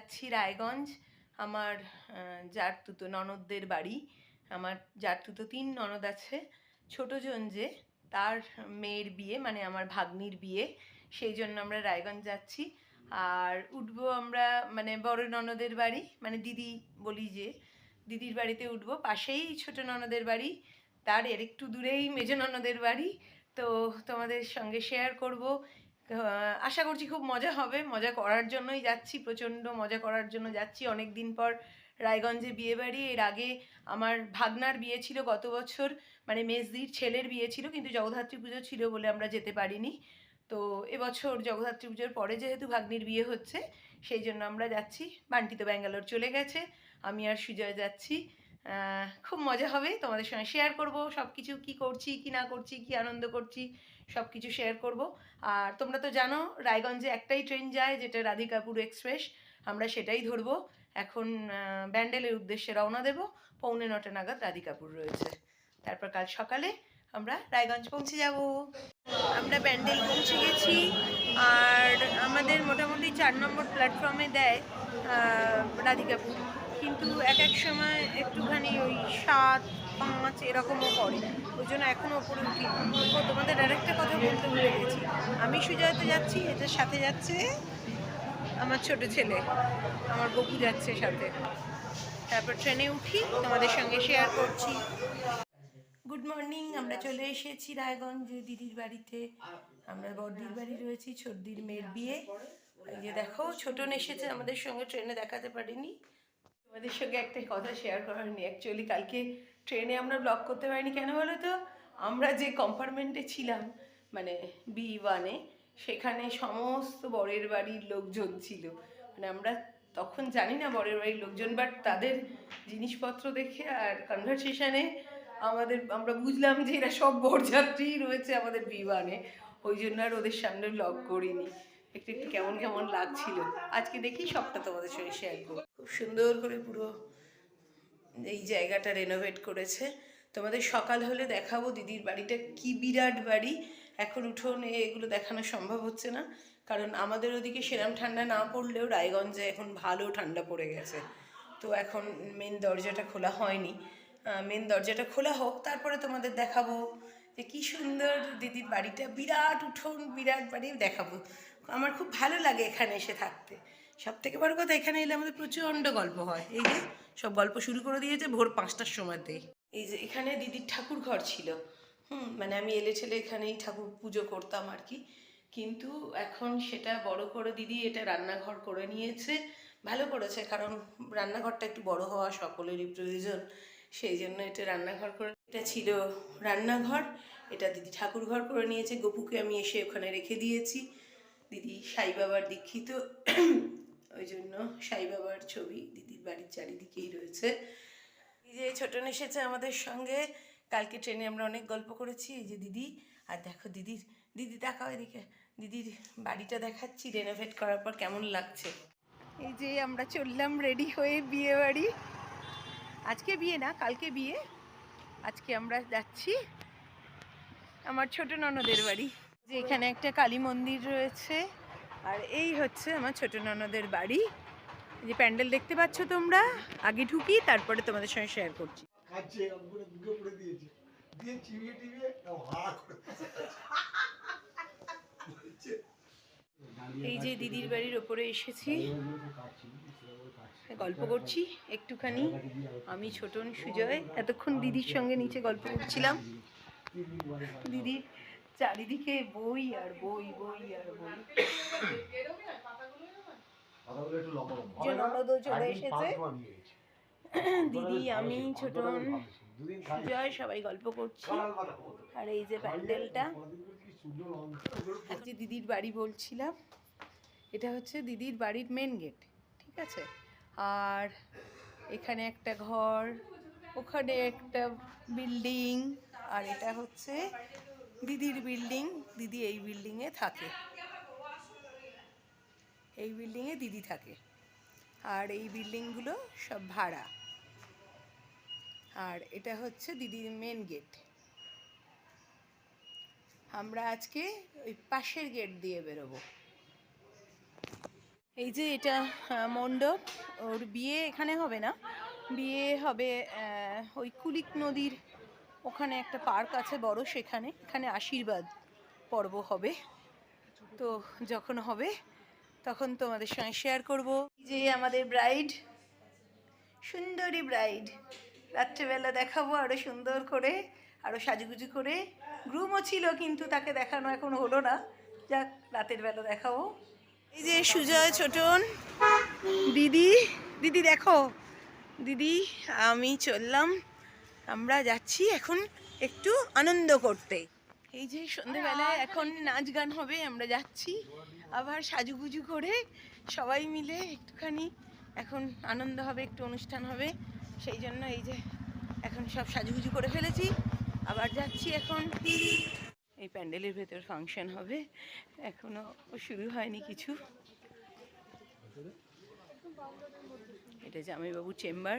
যাচ্ছি রায়গঞ্জ। আমার যার তুতো ননদদের বাড়ি। আমার যার তুতো তিন ননদ আছে। ছোটো জন যে, তার মেয়ের বিয়ে মানে আমার ভাগ্নির বিয়ে। সেই জন্য আমরা রায়গঞ্জ যাচ্ছি। আর উঠবো আমরা মানে বড় ননদের বাড়ি মানে দিদি বলি যে, দিদির বাড়িতে উঠবো। পাশেই ছোট ননদের বাড়ি। তার এর একটু দূরেই মেজ ননদের বাড়ি। তো তোমাদের সঙ্গে শেয়ার করব। আহ, আশা করছি খুব মজা হবে। মজা করার জন্যই যাচ্ছি প্রচণ্ড মজা করার জন্য যাচ্ছি। অনেক দিন পর রায়গঞ্জে বিয়ে বাড়ি। এর আগে আমার ভাগনার বিয়ে ছিল গত বছর মানে মেজদির ছেলের বিয়ে ছিল কিন্তু জগদ্ধাত্রী পুজো ছিল বলে আমরা যেতে পারিনি। তো এবছর জগদ্ধাত্রী পুজোর পরে যেহেতু ভাগ্নির বিয়ে হচ্ছে সেই জন্য আমরা যাচ্ছি। বান্টি তো ব্যাঙ্গালোর চলে গেছে আমি আর সুজয় যাচ্ছি। খুব মজা হবে। তোমাদের সঙ্গে শেয়ার করব সব কিছু কী করছি কি না করছি কি আনন্দ করছি। সব কিছু শেয়ার করব। আর তোমরা তো জানো, রায়গঞ্জে একটাই ট্রেন যায়, যেটা রাধিকাপুর এক্সপ্রেস আমরা সেটাই ধরবো। এখন ব্যান্ডেলের উদ্দেশ্যে রওনা দেব। পৌনে নটা নাগাদ রাধিকাপুর রয়েছে। তারপর কাল সকালে আমরা রায়গঞ্জ পৌঁছে যাব। আমরা ব্যান্ডেল পৌঁছে গেছি। আর আমাদের মোটামুটি চার নম্বর প্ল্যাটফর্মে দেয় রাধিকাপুর। কিন্তু এক এক সময় একটুখানি ওই সাত পাঁচ এরকমও পড়ে ওই জন্য এখনও ওপরে উঠি। তোমাদের আরেকটা কথা বলতে ভুলে গেছি। আমি সুজয়তে যাচ্ছি এটার সাথে যাচ্ছে আমার ছোট ছেলে। আমার বকু যাচ্ছে সাথে। তারপর ট্রেনে উঠি, তোমাদের সঙ্গে শেয়ার করছি। গুড মর্নিং আমরা চলে এসেছি রায়গঞ্জ দিদির বাড়িতে। আমরা বড়দির বাড়ি রয়েছি, ছোটদির মেয়ের বিয়ে। এই যে দেখো ছোটন এসেছে আমাদের সঙ্গে ট্রেনে দেখাতে পারিনি। তোমাদের সঙ্গে একটা কথা শেয়ার করার নেই। অ্যাকচুয়ালি কালকে ট্রেনে আমরা ব্লগ করতে পারিনি কেন বলো তো? আমরা যে কম্পার্টমেন্টে ছিলাম মানে বি ওয়ানে সেখানে সমস্ত বরের বাড়ির লোকজন ছিল। মানে আমরা তখন জানি না বরের বাড়ির লোকজন বাট তাদের জিনিসপত্র দেখে আর কনভারসেশনে আমাদের, আমরা বুঝলাম যে এরা সব বরযাত্রী রয়েছে আমাদের বিমানে ওই জন্য আর ওদের সামনে ব্লগ করিনি। একটু একটু কেমন কেমন লাগছিল? আজকে দেখি সবটা তোমাদের সঙ্গে শেয়ার করব। খুব সুন্দর করে পুরো এই জায়গাটা রেনোভেট করেছে। তোমাদের সকাল হলে দেখাবো দিদির বাড়িটা কি বিরাট বাড়ি। এখন উঠোনে এগুলো দেখানো সম্ভব হচ্ছে না। কারণ আমাদের ওদিকে সেরাম ঠান্ডা না পড়লেও রায়গঞ্জে এখন ভালো ঠান্ডা পড়ে গেছে। তো এখন মেন দরজাটা খোলা হয়নি। মেন দরজাটা খোলা হোক, তারপরে তোমাদের দেখাবো যে কি সুন্দর দিদির বাড়িটা। বিরাট উঠোন, বিরাট বাড়ি, দেখাবো। আমার খুব ভালো লাগে এখানে এসে থাকতে। সব থেকে বড় কথা, এখানে এলে আমাদের প্রচণ্ড গল্প হয়। এই যে, সব গল্প শুরু করে দিয়েছে ভোর পাঁচটার সময় সময়তেই এই যে, এখানে দিদির ঠাকুর ঘর ছিল। হুম মানে আমি এলে ছেলে এখানেই ঠাকুর পুজো করতাম আর কি। কিন্তু এখন সেটা বড় করে দিদি এটা রান্নাঘর করে নিয়েছে। ভালো করেছে, কারণ রান্নাঘরটা একটু বড় হওয়া সকলেরই প্রয়োজন। সেই জন্য এটা রান্নাঘর করে, এটা ছিল রান্নাঘর। এটা দিদি ঠাকুর ঘর করে নিয়েছে। গপুকে আমি এসে ওখানে রেখে দিয়েছি। দিদি সাই বাবার দীক্ষিত, ওই জন্য সাই বাবার ছবি দিদির বাড়ির চারিদিকেই রয়েছে। এই যে ছোটন এসেছে আমাদের সঙ্গে, কালকে ট্রেনে আমরা অনেক গল্প করেছি, এই যে দিদি। আর দেখো দিদির, দিদি দেখাও এদিকে, দিদির বাড়িটা দেখাচ্ছি রেনোভেট করার পর কেমন লাগছে। এই যে আমরা চললাম রেডি হয়ে বিয়ে বাড়ি। আজকে বিয়ে না, কালকে বিয়ে। আজকে আমরা যাচ্ছি আমার ছোট ননদের বাড়ি। যে এখানে একটা কালী মন্দির রয়েছে। আর এই হচ্ছে আমার ছোট ননদের বাড়ি। যে প্যান্ডেল দেখতে পাচ্ছ তোমরা আগে ঢুকি তারপরে তোমাদের সঙ্গে শেয়ার করছি। এই যে দিদির বাড়ির ওপরে এসেছি। গল্প করছি একটুখানি। আমি ছোটন সুজয়। এতক্ষণ দিদির সঙ্গে নিচে গল্প করছিলাম। দিদির চারিদিকে বই আর বই বই আর বই। চলে এসেছে। দিদি আমি ছোট খাই। সবাই গল্প করছি। আর এই যে প্যান্ডেলটা। কোনোদিন করে কি সূর্য লঙ্কা। যে দিদির বাড়ি বলছিলাম এটা হচ্ছে দিদির বাড়ির মেন গেট ঠিক আছে? আর এখানে একটা ঘর ওখানে একটা বিল্ডিং আর এটা হচ্ছে দিদির বিল্ডিং দিদি এই বিল্ডিংয়ে থাকে। এই বিল্ডিংয়ে দিদি থাকে। আর এই বিল্ডিংগুলো সব ভাড়া। আর এটা হচ্ছে দিদির মেন গেট আমরা আজকে ওই পাশের গেট দিয়ে বেরোবো। এই যে এটা মণ্ডপ। ওর বিয়ে এখানে হবে না। বিয়ে হবে ওই কুলিক নদীর ওখানে একটা পার্ক আছে বড় সেখানে, এখানে আশীর্বাদ পর্ব হবে। তো যখন হবে, তখন তোমাদের সঙ্গে শেয়ার করব। যে আমাদের ব্রাইড সুন্দরী ব্রাইড রাত্রেবেলা দেখাবো আরও সুন্দর করে, আরও সাজুগুজু করে। গ্রুমও ছিল কিন্তু তাকে দেখানো এখন হলো না। যাক, রাতের বেলা দেখাবো। এই যে সুজয় ছোটন, দিদি দিদি দেখো। দিদি, আমি চললাম। আমরা যাচ্ছি এখন একটু আনন্দ করতে। এই যে সন্ধেবেলায় এখন নাচ গান হবে, আমরা যাচ্ছি। আবার সাজুগুজু করে সবাই মিলে একটুখানি এখন আনন্দ হবে, একটু অনুষ্ঠান হবে। সেই জন্য এই যে এখন সব সাজুগুজু করে ফেলেছি। আবার যাচ্ছি এখন। এই প্যান্ডেলের ভেতর ফাংশন হবে। এখনও শুরু হয়নি কিছু। এটা জামাইবাবু চেম্বার।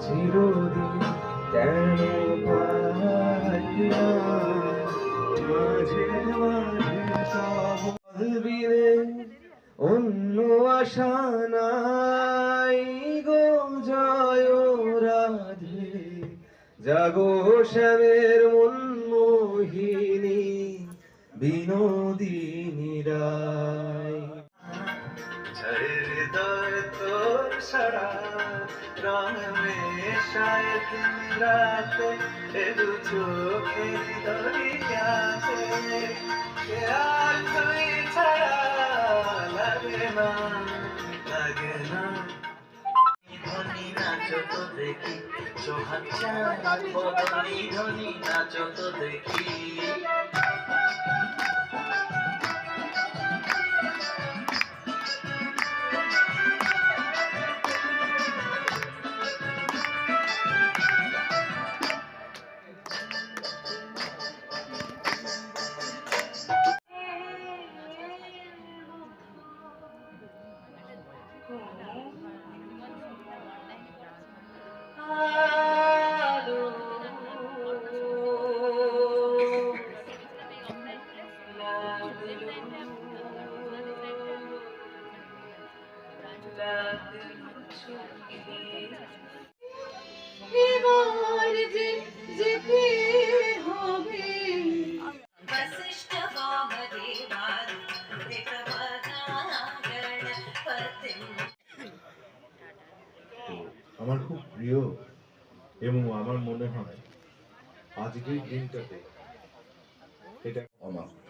চিরদিন কেন মাঝে মাঝে অন্য আশা নাই গো, জয় রাধে। জাগো শ্যামের মোহিনী, বিনোদিনী রায় জয় হৃদয় তোর সারা, রং মেশায় দিন রাতে, এ দু চোখের দরিয়াতে কে আর তুই ছাড়া লাগে না লাগে না। ধনী নাচো তো দেখি, সোহাগ চাঁদ ধনী নাচো দেখি। এবং আমার মনে হয় আজকের দিনটাতে এটা অমাত্য।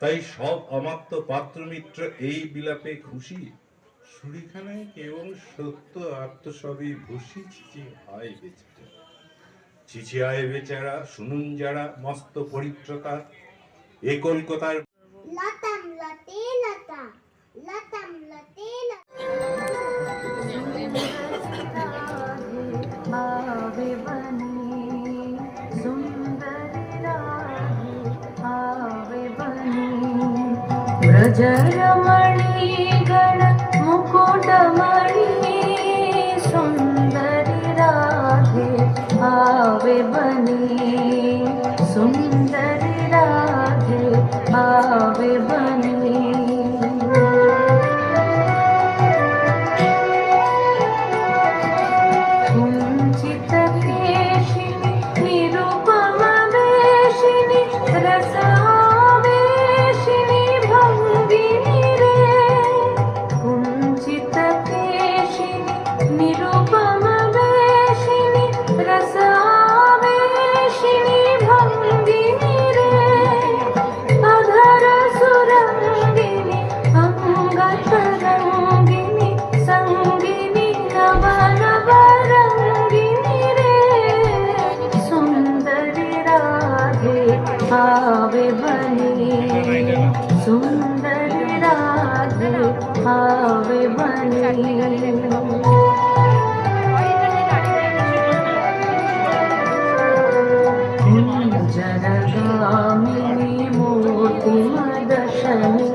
তাই সব অমাত্য পাত্র মিত্র এই বিলাপে খুশি? সুরিখানায় কেবল সত্য আত্মসবই ভূষি চিচি হয় বেচারা। চিচি আয় বেচারা, শুনুন যারা মস্ত পরিত্রতা। এ কলকাতার লতাম লতে, লতা, লতে सुन्दर भनी प्रजरमणि भावे बनी जरगामिनी मोति मदशनि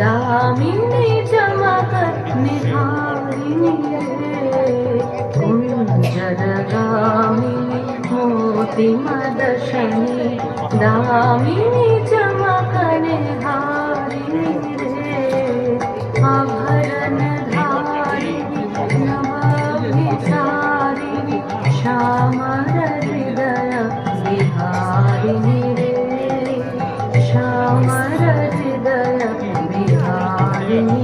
दामिनी चमक निहारिणि जरगामिनी मोति मदशनि दामिनी चमक Yeah.